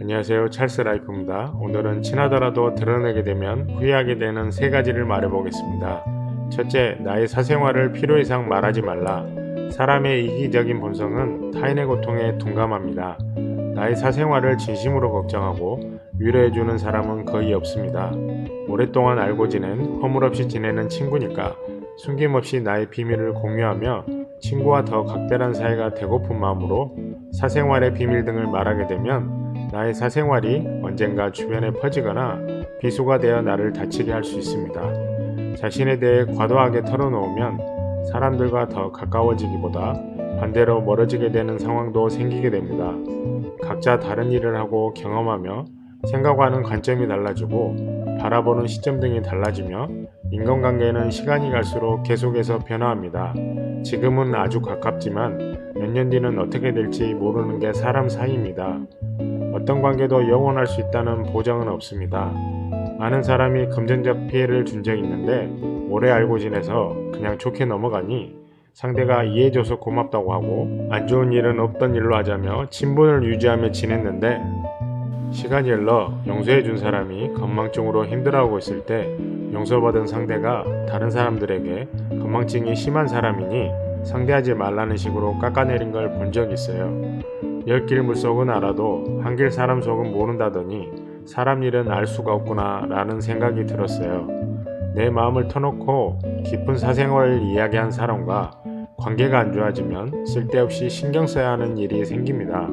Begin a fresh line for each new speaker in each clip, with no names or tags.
안녕하세요. 찰스 라이프입니다. 오늘은 친하더라도 드러내게 되면 후회하게 되는 세 가지를 말해보겠습니다. 첫째, 나의 사생활을 필요 이상 말하지 말라. 사람의 이기적인 본성은 타인의 고통에 둔감합니다. 나의 사생활을 진심으로 걱정하고 위로해주는 사람은 거의 없습니다. 오랫동안 알고 지낸 허물없이 지내는 친구니까 숨김없이 나의 비밀을 공유하며 친구와 더 각별한 사이가 되고픈 마음으로 사생활의 비밀 등을 말하게 되면 나의 사생활이 언젠가 주변에 퍼지거나 비수가 되어 나를 다치게 할 수 있습니다. 자신에 대해 과도하게 털어놓으면 사람들과 더 가까워지기보다 반대로 멀어지게 되는 상황도 생기게 됩니다. 각자 다른 일을 하고 경험하며 생각하는 관점이 달라지고 바라보는 시점 등이 달라지며 인간관계는 시간이 갈수록 계속해서 변화합니다. 지금은 아주 가깝지만 몇 년 뒤는 어떻게 될지 모르는 게 사람 사이입니다. 어떤 관계도 영원할 수 있다는 보장은 없습니다. 아는 사람이 금전적 피해를 준 적이 있는데 오래 알고 지내서 그냥 좋게 넘어가니 상대가 이해해줘서 고맙다고 하고 안 좋은 일은 없던 일로 하자며 친분을 유지하며 지냈는데 시간이 흘러 용서해 준 사람이 건망증으로 힘들어하고 있을 때 용서받은 상대가 다른 사람들에게 건망증이 심한 사람이니 상대하지 말라는 식으로 깎아내린 걸 본 적이 있어요. 열길 물속은 알아도 한길 사람 속은 모른다더니 사람 일은 알 수가 없구나 라는 생각이 들었어요. 내 마음을 터놓고 깊은 사생활을 이야기한 사람과 관계가 안 좋아지면 쓸데없이 신경 써야 하는 일이 생깁니다.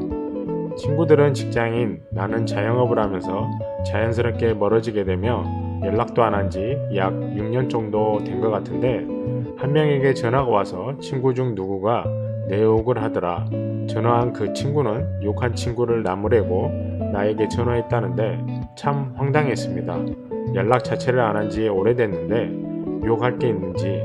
친구들은 직장인, 나는 자영업을 하면서 자연스럽게 멀어지게 되며 연락도 안 한 지 약 6년 정도 된 것 같은데 한 명에게 전화가 와서 친구 중 누구가 내 욕을 하더라. 전화한 그 친구는 욕한 친구를 나무래고 나에게 전화했다는데 참 황당했습니다. 연락 자체를 안 한 지 오래됐는데 욕할 게 있는지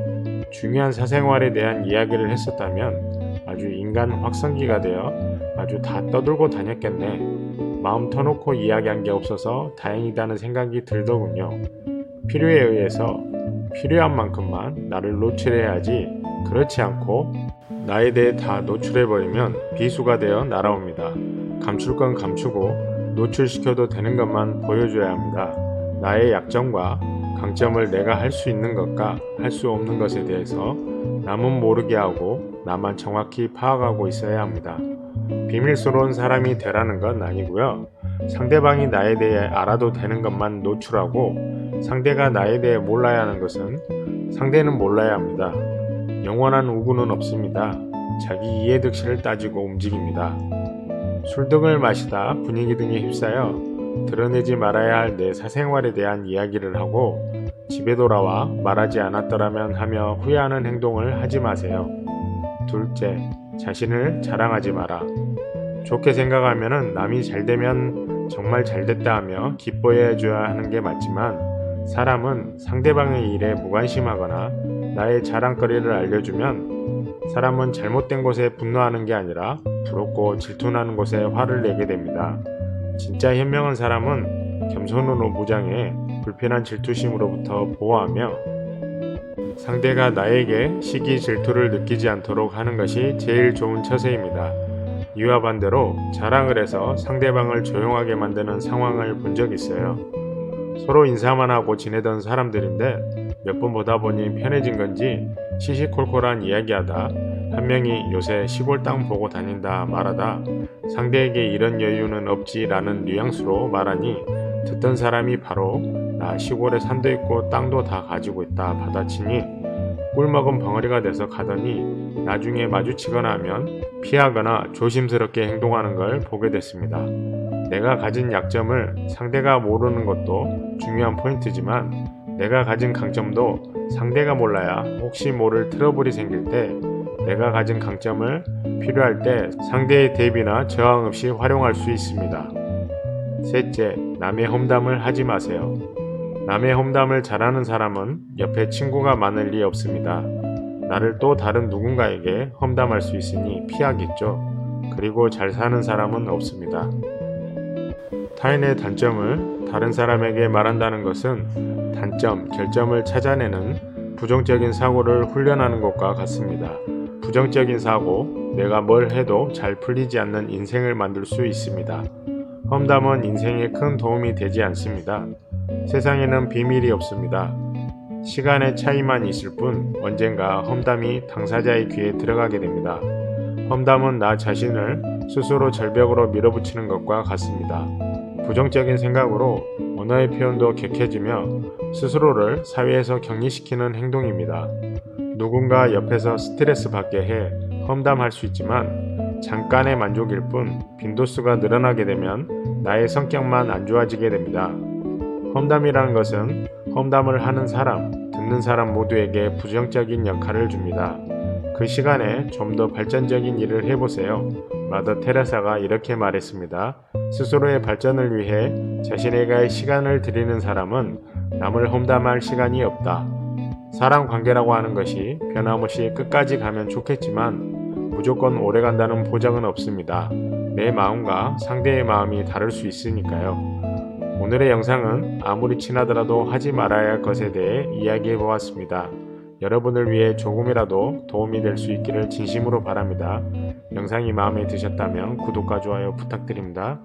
중요한 사생활에 대한 이야기를 했었다면 아주 인간 확성기가 되어 아주 다 떠들고 다녔겠네. 마음 터놓고 이야기한 게 없어서 다행이다는 생각이 들더군요. 필요에 의해서 필요한 만큼만 나를 노출해야지 그렇지 않고 나에 대해 다 노출해버리면 비수가 되어 날아옵니다. 감출 건 감추고 노출시켜도 되는 것만 보여줘야 합니다. 나의 약점과 강점을 내가 할 수 있는 것과 할 수 없는 것에 대해서 남은 모르게 하고 나만 정확히 파악하고 있어야 합니다. 비밀스러운 사람이 되라는 건 아니고요. 상대방이 나에 대해 알아도 되는 것만 노출하고 상대가 나에 대해 몰라야 하는 것은 상대는 몰라야 합니다. 영원한 우구는 없습니다. 자기 이해득실을 따지고 움직입니다. 술 등을 마시다 분위기 등에 휩싸여 드러내지 말아야 할 내 사생활에 대한 이야기를 하고 집에 돌아와 말하지 않았더라면 하며 후회하는 행동을 하지 마세요. 둘째, 자신을 자랑하지 마라. 좋게 생각하면 남이 잘 되면 정말 잘 됐다 하며 기뻐해 줘야 하는 게 맞지만 사람은 상대방의 일에 무관심하거나 나의 자랑거리를 알려주면 사람은 잘못된 것에 분노하는 게 아니라 부럽고 질투나는 것에 화를 내게 됩니다. 진짜 현명한 사람은 겸손으로 무장해 불편한 질투심으로부터 보호하며 상대가 나에게 시기 질투를 느끼지 않도록 하는 것이 제일 좋은 처세입니다. 이와 반대로 자랑을 해서 상대방을 조용하게 만드는 상황을 본 적 있어요. 서로 인사만 하고 지내던 사람들인데 몇 번 보다 보니 편해진 건지 시시콜콜한 이야기하다 한 명이 요새 시골 땅 보고 다닌다 말하다 상대에게 이런 여유는 없지라는 뉘앙스로 말하니 듣던 사람이 바로 나 시골에 산도 있고 땅도 다 가지고 있다 받아치니 꿀먹은 벙어리가 돼서 가더니 나중에 마주치거나 하면 피하거나 조심스럽게 행동하는 걸 보게 됐습니다. 내가 가진 약점을 상대가 모르는 것도 중요한 포인트지만 내가 가진 강점도 상대가 몰라야 혹시 모를 트러블이 생길 때 내가 가진 강점을 필요할 때 상대의 대비나 저항 없이 활용할 수 있습니다. 셋째, 남의 험담을 하지 마세요. 남의 험담을 잘하는 사람은 옆에 친구가 많을 리 없습니다. 나를 또 다른 누군가에게 험담할 수 있으니 피하겠죠. 그리고 잘 사는 사람은 없습니다. 타인의 단점을 다른 사람에게 말한다는 것은 단점, 결점을 찾아내는 부정적인 사고를 훈련하는 것과 같습니다. 부정적인 사고, 내가 뭘 해도 잘 풀리지 않는 인생을 만들 수 있습니다. 험담은 인생에 큰 도움이 되지 않습니다. 세상에는 비밀이 없습니다. 시간의 차이만 있을 뿐 언젠가 험담이 당사자의 귀에 들어가게 됩니다. 험담은 나 자신을 스스로 절벽으로 밀어붙이는 것과 같습니다. 부정적인 생각으로 언어의 표현도 격해지며 스스로를 사회에서 격리시키는 행동입니다. 누군가 옆에서 스트레스 받게 해 험담할 수 있지만 잠깐의 만족일 뿐 빈도수가 늘어나게 되면 나의 성격만 안 좋아지게 됩니다. 험담이라는 것은 험담을 하는 사람, 듣는 사람 모두에게 부정적인 역할을 줍니다. 그 시간에 좀 더 발전적인 일을 해보세요. 마더 테레사가 이렇게 말했습니다. 스스로의 발전을 위해 자신에게 시간을 들이는 사람은 남을 험담할 시간이 없다. 사람 관계라고 하는 것이 변함없이 끝까지 가면 좋겠지만 무조건 오래 간다는 보장은 없습니다. 내 마음과 상대의 마음이 다를 수 있으니까요. 오늘의 영상은 아무리 친하더라도 하지 말아야 할 것에 대해 이야기해 보았습니다. 여러분을 위해 조금이라도 도움이 될 수 있기를 진심으로 바랍니다. 영상이 마음에 드셨다면 구독과 좋아요 부탁드립니다.